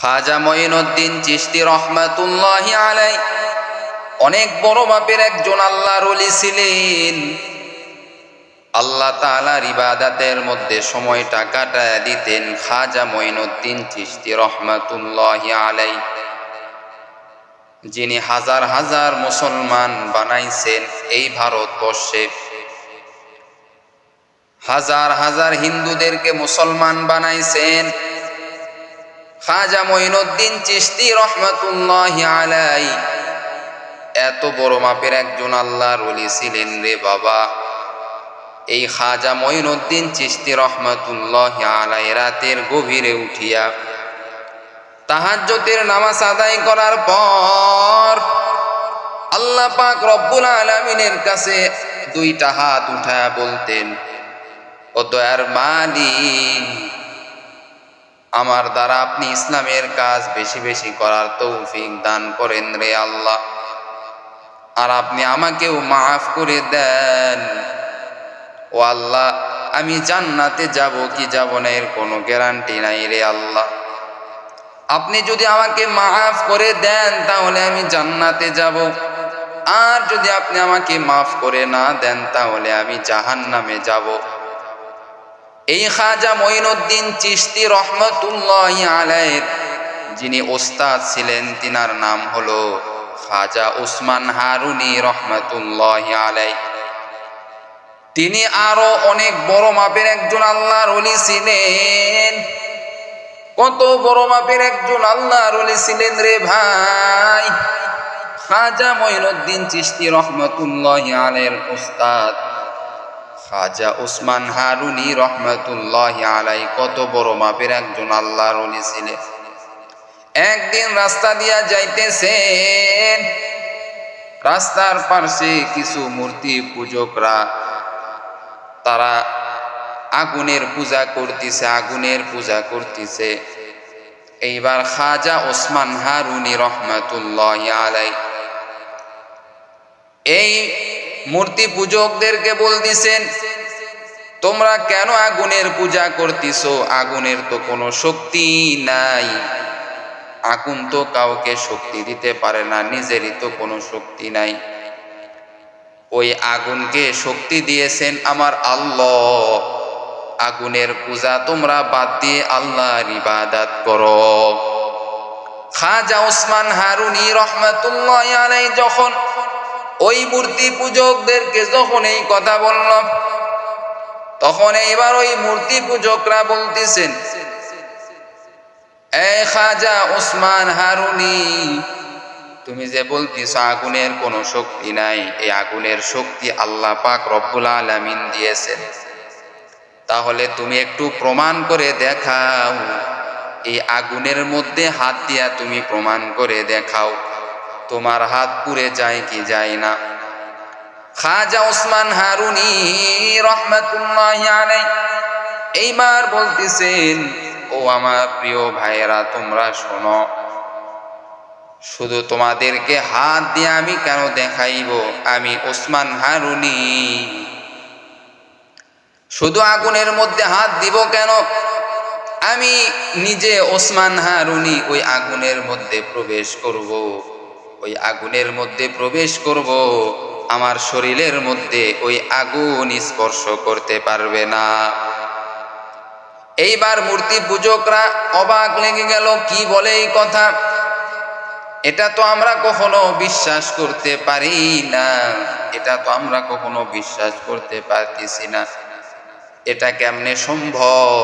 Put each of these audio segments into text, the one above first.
খাজা মঈনুদ্দিন চিশতি রহমাতুল্লাহ আলাই অনেক বড় মাপের একজন আল্লাহর অলি ছিলেন। আল্লাহ তাআলার ইবাদাতের মধ্যে সময়টা কাটায় দিতেন খাজা মঈনুদ্দিন চিশতি রহমাতুল্লাহ আলাই যিনি হাজার হাজার মুসলমান বানাইছেন এই ভারতবর্ষে। হাজার হাজার হিন্দুদেরকে মুসলমান বানাইছেন খাজা মঈনুদ্দিন চিশতি রহমাতুল্লাহ আলাই। এত বড় মাপের একজন আল্লাহর ওলি ছিলেন রে বাবা। এই খাজা মঈনুদ্দিন চিশতি রহমাতুল্লাহ আলাই রাতের গভীরে উঠিয়া তাহাজ্জতের নামাজ আদায় করার পর আল্লাহ পাক রব্বুল আলামিনের কাছে দুইটা হাত উঠায়া বলতেন, ও দয়ার মালিক আমার দ্বারা আপনি ইসলামের কাজ বেশি বেশি করার তৌফিক দান করেন রে আল্লাহ। আর আপনি আমাকেও মাফ করে দেন। ও আল্লাহ, আমি জান্নাতে যাব কি যাব না এর কোনো গ্যারান্টি নাই রে আল্লাহ। আপনি যদি আমাকে মাফ করে দেন, তাহলে আমি জান্নাতে যাব। আর যদি আপনি আমাকে মাফ করে না দেন, তাহলে আমি জাহান নামে যাব। এই খাজা মঈনুদ্দিন চিশতি রহমতুল্লাহ আলাইয়ের যিনি ওস্তাদ ছিলেন, তিনার নাম হলো খাজা উসমান হারুনি রহমতুল্লাহ আলাই তিনি আরও অনেক বড় মাপের একজন আল্লাহর অলি ছিলেন। কত বড় মাপের একজন আল্লাহর অলি ছিলেন রে ভাই। খাজা মঈনুদ্দিন চিশতি রহমতুল্লাহ আলের ওস্তাদ। খাজা উসমান হারুনি রহমতুল্লাহ আলাই কত বড় মাপের একজন আল্লাহর অলি ছিলেন একদিন রাস্তা দিয়া যাইতেছেন, রাস্তার পাশে কিছু মূর্তি পূজকরা, তারা আগুনের পূজা করতেছে, আগুনের পূজা করতেছে। এইবার খাজা ওসমান হারুনি রহমতুল্লাহ আলাই এই মূর্তি পূজকদেরকে বলতেছেন, তোমরা কেন আগুনের পূজা করতেছ? আগুনের তো কোনো শক্তি নাই। আগুন তো কাউকে শক্তি দিতে পারে না, নিজেরই তো কোনো শক্তি নাই। ওই আগুনকে শক্তি দিয়েছেন আমার আল্লাহ। আগুনের পূজা তোমরা বাদ দিয়ে আল্লাহর ইবাদাত করো। খাজা ওসমান হারুনি রহমাতুল্লাহ আলাই যখন ওই মূর্তি পূজকদেরকে যখন এই কথা বলল, তখন এইবার ওই মূর্তি পূজকরা বলতেছেন, এ খাজা ওসমান হারুনি, তুমি যে বলতিস আগুনের কোনো শক্তি নাই, এই আগুনের শক্তি আল্লাহ পাক রব্বুল আলামিন দিয়েছেন। তাহলে তুমি একটু প্রমাণ করে দেখাও, এই আগুনের মধ্যে হাত দিয়া তুমি প্রমাণ করে দেখাও। তোমার হাত পুড়ে যায় কি যায় না। খাজা ওসমান হারুনি রহমাতুল্লাহ এইবার বলতেছেন, ও আমার প্রিয় ভাইয়েরা, তোমরা শোনো। শুধু তোমাদেরকে হাত দিয়ে আমি কেন দেখাইব? আমি ওসমান হারুনি। শুধু আগুনের মধ্যে হাত দিব কেন? আমি নিজে ওসমান হারুনি ওই আগুনের মধ্যে প্রবেশ করব। ওই আগুনের মধ্যে প্রবেশ করব, আমার শরীরের মধ্যে ওই আগুন স্পর্শ করতে পারবে না। এইবার মূর্তি পূজকরা অবাক লেগে গেল, কি বলে এই কথা? এটা তো আমরা কখনো বিশ্বাস করতে পারি না, এটা তো আমরা কখনো বিশ্বাস করতে পারতেছি না। এটা কেমনে সম্ভব?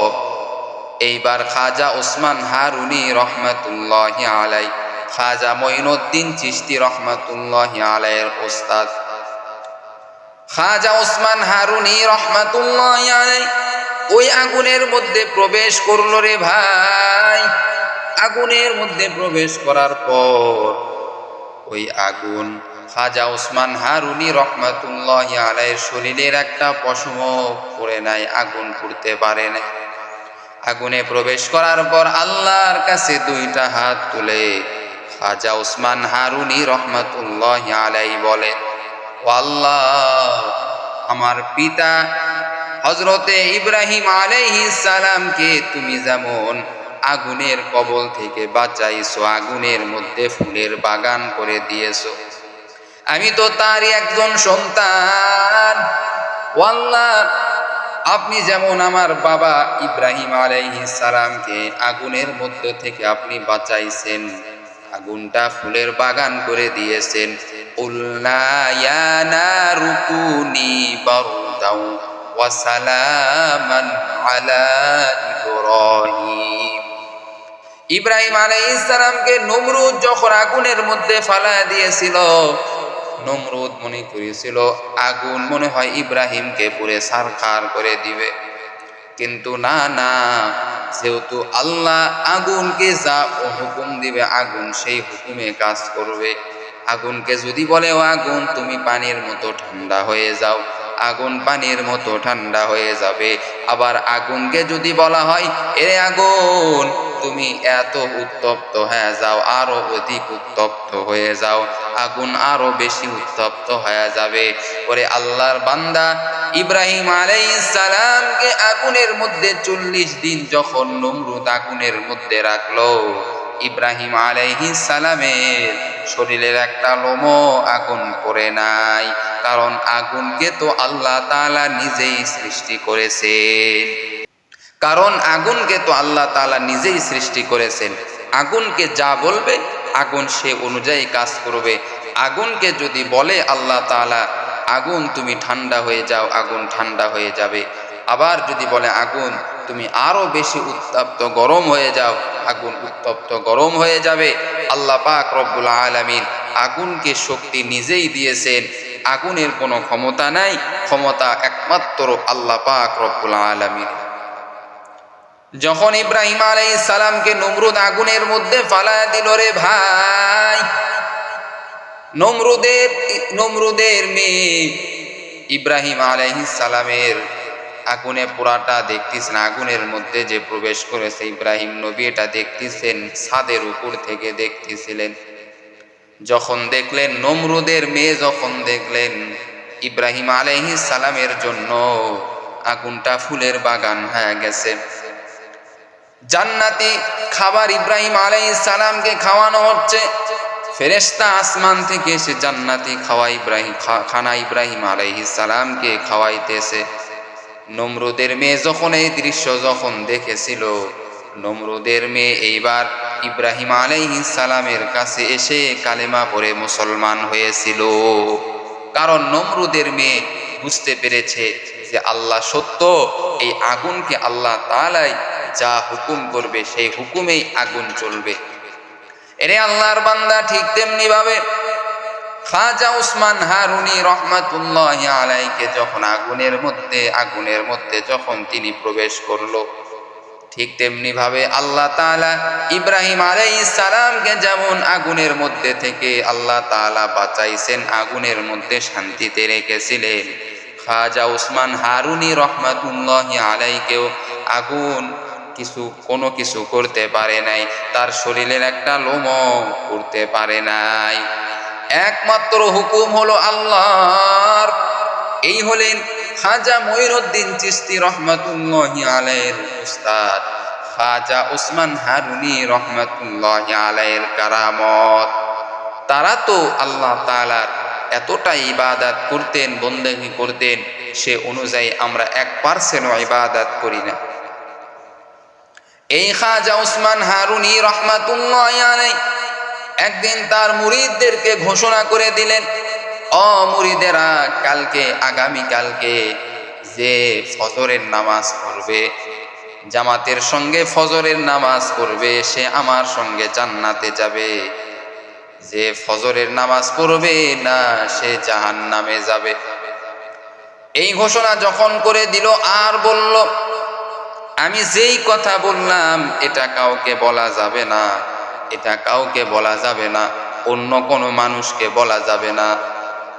এইবার খাজা ওসমান হারুনি রহমতুল্লাহ আলাই খাজা মঈনুদ্দিন চিশতি রহমতুল্লাহ আলাইয়ের ওস্তাদ খাজা ওসমান হারুনি রহমতুল্লাহ আলাই ওই আগুনের মধ্যে প্রবেশ করল রে ভাই। আগুনের মধ্যে প্রবেশ করার পর ওই আগুন খাজা ওসমান হারুনি রহমাতুল্লাহ আলাইয়ের শরীরের একটা পশম পড়ে নাই, আগুন পুড়তে পারে না আগুনে প্রবেশ করার পর আল্লাহর কাছে দুইটা হাত তুলে খাজা ওসমান হারুনি রহমাতুল্লাহ আলাই আল্লাহ, আমার পিতা হজরতে ইব্রাহিম আলাইহিস সালামকে তুমি যেমন আগুনের কবল থেকে বাঁচাইছো, আগুনের মধ্যে ফুলের বাগান করে দিয়েছ, আমি তো তারই একজন সন্তান। ওয়াল্লাহ আপনি যেমন আমার বাবা ইব্রাহিম আলাইহিস সালামকে আগুনের মধ্য থেকে আপনি বাঁচাইছেন আগুনটা ফুলের বাগান করে দিয়েছেন। আলা ইব্রাহিম। ইব্রাহিম আলাইহিস সালামকে নমরুদ যখন আগুনের মধ্যে ফালা দিয়েছিল, নমরুদ মনে করেছিল, আগুন মনে হয় ইব্রাহিমকে পুরে সারখার করে দিবে। কিন্তু না না যেহেতু আল্লাহ আগুনকে যা হুকুম দিবে, আগুন সেই হুকুমে কাজ করবে। আগুনকে যদি বলে, ও আগুন, তুমি পানির মতো ঠান্ডা হয়ে যাও। আগুন পানির মতো ঠান্ডা হয়ে যাবে। আবার আগুনকে যদি বলা হয় এ আগুন তুমি এত উত্তপ্ত, হয়ে, যাও, আরও অধিক উত্তপ্ত হয়ে যাও। আগুন আরও বেশি উত্তপ্ত হয়ে যাবে। ওরে আল্লাহর বান্দা, ইব্রাহিম আলাইহিস সালামকে আগুনের মধ্যে চল্লিশ দিন যখন নমরুদ আগুনের মধ্যে রাখল, ইব্রাহিম আলাইহিস সালামের শরীরের একটা লোমও আগুন করে নাই। কারণ আগুনকে তো আল্লাহ তালা নিজেই সৃষ্টি করেছেন। কারণ আগুনকে তো আল্লাহ তাআলা নিজেই সৃষ্টি করেছেন। আগুনকে যা বলবে, আগুন সে অনুযায়ী কাজ করবে। আগুনকে যদি বলে আল্লাহ তাআলা, আগুন তুমি ঠান্ডা হয়ে যাও, আগুন ঠান্ডা হয়ে যাবে। আবার যদি বলে, আগুন তুমি আরও বেশি উত্তপ্ত গরম হয়ে যাও, আগুন উত্তপ্ত গরম হয়ে যাবে। আল্লাহ পাক রব্বুল আলামিন আগুনকে শক্তি নিজেই দিয়েছেন। আগুনের কোনো ক্ষমতা নাই, ক্ষমতা একমাত্র আল্লাহ পাক রব্বুল আলামিন। যখন ইব্রাহিম আলাইহিস সালামকে নমরুদ আগুনের মধ্যে ফালায় দিল রে ভাই, নমরুদের নমরুদের মেয়ে ইব্রাহিম আলাইহিস সালামের আগুনে পোড়াটা দেখতেছেন আগুনের মধ্যে যে প্রবেশ করেছে ইব্রাহিম নবী, এটা দেখতেছেন, ছাদের উপর থেকে দেখতেছিলেন। যখন দেখলেন, নমরুদের মেয়ে যখন দেখলেন, ইব্রাহিম আলাইহিস সালামের জন্য আগুনটা ফুলের বাগান হয়ে গেছে। জান্নাতি খাবার ইব্রাহিম আলাইহিস সালামকে খাওয়ানো হচ্ছে। ফেরেশতা আসমান থেকে এসে জান্নাতি খাওয়া ইব্রাহিম খানা ইব্রাহিম আলাইহিস সালামকে খাওয়াইতেছে। নমরুদের মেয়ে যখন এই দৃশ্য যখন দেখেছিল, নমরুদের মেয়ে এইবার ইব্রাহিম আলাইহিস সালামের কাছে এসে কালেমা পড়ে মুসলমান হয়েছিল। কারণ নমরুদের মেয়ে বুঝতে পেরেছে যে আল্লাহ সত্য, এই আগুনকে আল্লাহ তাআলাই যা হুকুম করবে, সেই হুকুমেই আগুন চলবে এরে আল্লাহর বান্দা ঠিক তেমনি ভাবে খাজা উসমান হারুনি রহমাতুল্লাহ আলাইকে যখন আগুনের মধ্যে আগুনের মধ্যে যখন তিনি প্রবেশ করল, ঠিক তেমনি ভাবে আল্লাহ তাআলা ইব্রাহিম আলাইহিস সালামকে যেমন আগুনের মধ্যে থেকে আল্লাহ তাআলা বাঁচাইছেন, আগুনের মধ্যে শান্তিতে রেখেছিলেন। খাজা উসমান হারুনি রহমাতুল্লাহ আলাইকেও আগুন কিছু, কোনো কিছু করতে পারে নাই। তার শরীরের একটা লোম করতে পারে নাই। একমাত্র হুকুম হলো আল্লাহর। এই হলেন খাজা মঈনুদ্দিন চিস্তি রহমাতুল্লাহ আলাইয়ের উস্তাদ। খাজা উসমান হারুনি রহমাতুল্লাহ আলাইয়ের কারামত। তারা তো আল্লাহ তালার এতটা ইবাদাত করতেন, বন্দেগী করতেন, সে অনুযায়ী আমরা এক পার্সেন্টও ইবাদত করি না। এই খাজা উসমান হারুনি রহমাতুল্লাহ একদিন তার মুরিদদেরকে ঘোষণা করে দিলেন, অ মুরিদেরা, কালকে আগামী কালকে যে ফজরের নামাজ পড়বে, জামাতের সঙ্গে ফজরের নামাজ পড়বে, সে আমার সঙ্গে জান্নাতে যাবে। যে ফজরের নামাজ পড়বে না, সে জাহান নামে যাবে। এই ঘোষণা যখন করে দিল আর বলল আমি যেই কথা বললাম, এটা কাউকে বলা যাবে না। এটা কাউকে বলা যাবে না। অন্য কোনো মানুষকে বলা যাবে না।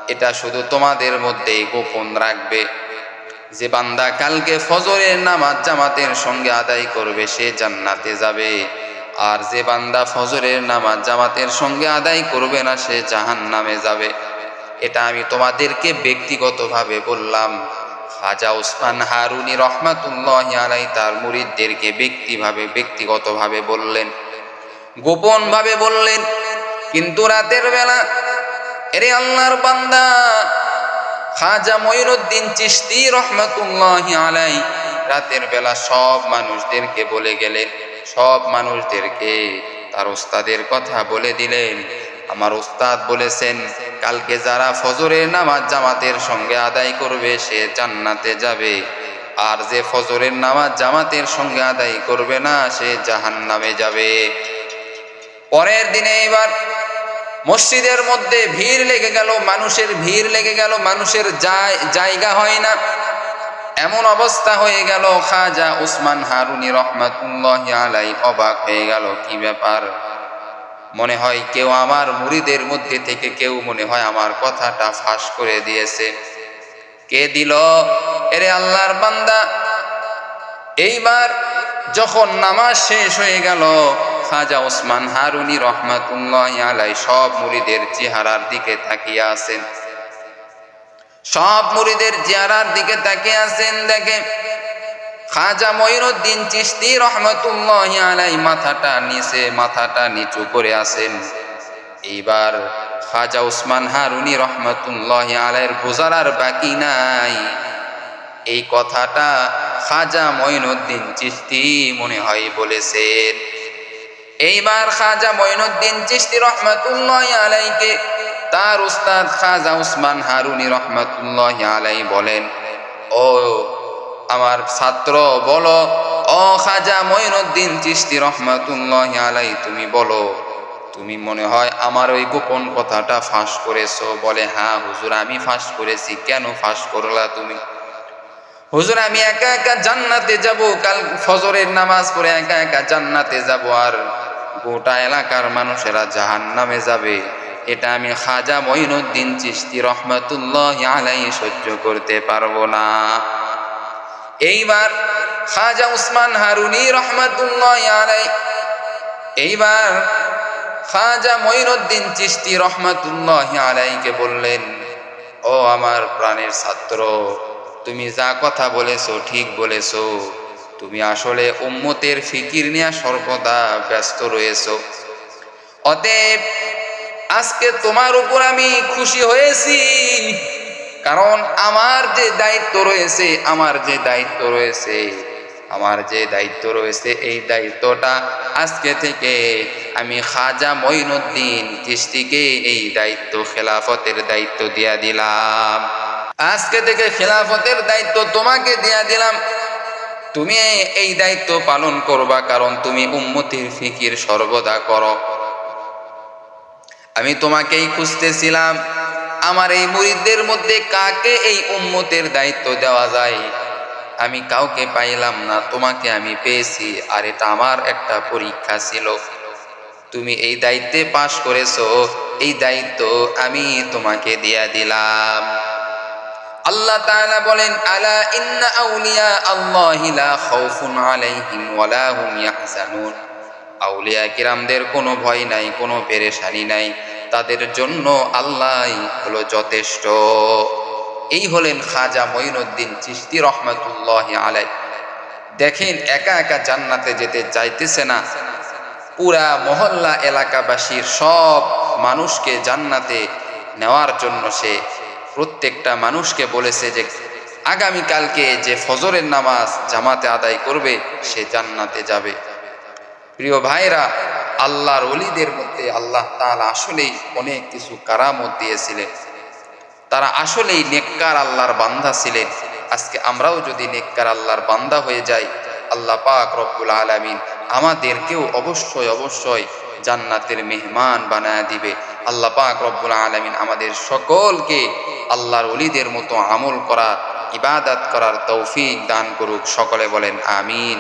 এটা শুধু তোমাদের মধ্যেই গোপন রাখবে। যে বান্দা কালকে ফজরের নামাজ জামাতের সঙ্গে আদায় করবে, সে জান্নাতে যাবে। আর যে বান্দা ফজরের নামাজ জামাতের সঙ্গে আদায় করবে না, সে জাহান নামে যাবে। এটা আমি তোমাদেরকে ব্যক্তিগতভাবে বললাম। খাজা উসমান হারুনি রহমাতুল্লাহ আলাই তার মুরিদদেরকে ব্যক্তিভাবে, ব্যক্তিগতভাবে বললেন, গোপনভাবে বললেন, কিন্তু রাতের বেলা, এরে আল্লাহর বান্দা, খাজা মঈনুদ্দিন চিশতি রহমাতুল্লাহ আলাই রাতের বেলা সব মানুষদেরকে বলে গেলেন, সব মানুষদেরকে তার ওস্তাদের কথা বলে দিলেন আমার ওস্তাদ বলেছেন, কালকে যারা ফজরের নামাজ জামাতের সঙ্গে আদায় করবে, সে জান্নাতে যাবে। আর যে ফজরের নামাজ জামাতের সঙ্গে আদায় করবে না, সে জাহান্নামে যাবে। পরের দিনে এবার মসজিদের মধ্যে ভিড় লেগে গেল, মানুষের ভিড় লেগে গেল, মানুষের জায়গা হয় না। এমন অবস্থা হয়ে গেল, খাজা উসমান হারুনি রহমাতুল্লাহ আলাই অবাক হয়ে গেল, কি ব্যাপার? মনে হয় কেউ আমার মুড়িদের মধ্যে থেকে কেউ মনে হয় আমার কথাটা ফাঁস করে দিয়েছে। কে দিল? এরে আল্লাহর বান্দা। এইবার যখন নামাজ শেষ হয়ে গেল, খাজা ওসমান হারুনি রহমাতুল্লাহ সব মুড়িদের চেহারার দিকে তাকিয়ে আছেন। সব মুড়িদের চেহারার দিকে তাকিয়ে আছেন দেখে খাজা মঈনুদ্দিন চিশতি রহমতুল্লাহ আলাই মাথাটা নিচে, মাথাটা নিচু করে আছেন এইবার খাজা উসমান হারুনি রহমতুল্লাহ আলাইয়ের আর বাকি নাই। এই কথাটা খাজা মঈনুদ্দিন চিস্তি মনে হয় বলেছেন। এইবার খাজা মঈনুদ্দিন চিশতি রহমতুল্লাহ আলাইকে তার উস্তাদ খাজা উসমান হারুনি রহমতুল্লাহ আলাই বলেন, ও আমার ছাত্র, বলো ও খাজা মঈনুদ্দিন চিশতি রহমতুল্লাহ আলাই তুমি বলো, তুমি মনে হয় আমার ওই গোপন কথাটা ফাঁস করেছ? বলে হ্যাঁ হুজুর, আমি ফাঁস করেছি, কেন ফাঁস করলা তুমি? হুজুর, আমি একা একা জান্নাতে যাব, কাল ফজরের নামাজ পড়ে একা একা জান্নাতে যাব, আর গোটা এলাকার মানুষেরা জাহান নামে যাবে। এটা আমি খাজা মঈনুদ্দিন চিশতি রহমতুল্লাহ আলাই সহ্য করতে পারব না। এইবার খাজা উসমান হারুনি রহমতুল্লাহ এইবার খাজা মঈনুদ্দিন চিশতি রহমতুল্লাহ আলাইকে বললেন, ও আমার প্রাণের ছাত্র, তুমি যা কথা বলেছ ঠিক বলেছ। তুমি আসলে উম্মতের ফিকির নিয়ে সর্বদা ব্যস্ত রয়েছো। অতএব আজকে তোমার উপর আমি খুশি হয়েছি। কারণ আমার যে দায়িত্ব রয়েছে, আমার যে দায়িত্ব রয়েছে, আমার যে দায়িত্ব রয়েছে, এই দায়িত্বটা আজকে থেকে আমি খাজা মঈনুদ্দিন চিস্তিকে এই দায়িত্ব, খেলাফতের দায়িত্ব দিয়া দিলাম। আজকে থেকে খেলাফতের দায়িত্ব তোমাকে দিয়া দিলাম। তুমি এই দায়িত্ব পালন করবা কারণ তুমি উম্মতির ফিকির সর্বদা করো। আমি তোমাকেই খুঁজতেছিলাম। আমার এই মুরিদদের মধ্যে কাকে এই উম্মতের দায়িত্ব দেওয়া যায়? আমি কাউকে পাইলাম না, তোমাকে আমি পেয়েছি, আর এটা আমার একটা পরীক্ষা ছিল। তুমি এই দায়িত্বে পাশ করেছ, এই দায়িত্ব আমি তোমাকে দিয়া দিলাম। আল্লাহ তাআলা বলেন, আলা ইন্না আউলিয়া আল্লাহি লা খাউফুন আলাইহিম ওয়ালা হুম ইয়াহজানুন। আউলিয়া কিরামদের কোনো ভয় নাই, কোনো পেরেশানি নাই। তাদের জন্য আল্লাহ হলো যথেষ্ট। এই হলেন খাজা মঈনুদ্দিন চিশতি রহমতুল্লাহ আলাই দেখেন, একা একা জান্নাতে যেতে চাইতেছে না। পুরা মহল্লা এলাকাবাসীর সব মানুষকে জান্নাতে নেওয়ার জন্য সে প্রত্যেকটা মানুষকে বলেছে যে, আগামীকালকে যে ফজরের নামাজ জামাতে আদায় করবে, সে জান্নাতে যাবে। প্রিয় ভাইরা, আল্লাহর অলিদের মধ্যে আল্লাহ তাআলা আসলেই অনেক কিছু কারামত দিয়েছিলেন। তারা আসলেই নেককার আল্লাহর বান্ধা ছিলেন। আজকে আমরাও যদি নেককার আল্লাহর বান্দা হয়ে যাই, আল্লাহ পাক রব্বুল আলামিন আমাদেরকেও অবশ্যই অবশ্যই জান্নাতের মেহমান বানায় দিবে। আল্লাহ পাক রব্বুল আলামিন আমাদের সকলকে আল্লাহর অলিদের মতো আমল করার, ইবাদত করার তৌফিক দান করুক, সকলে বলেন আমিন।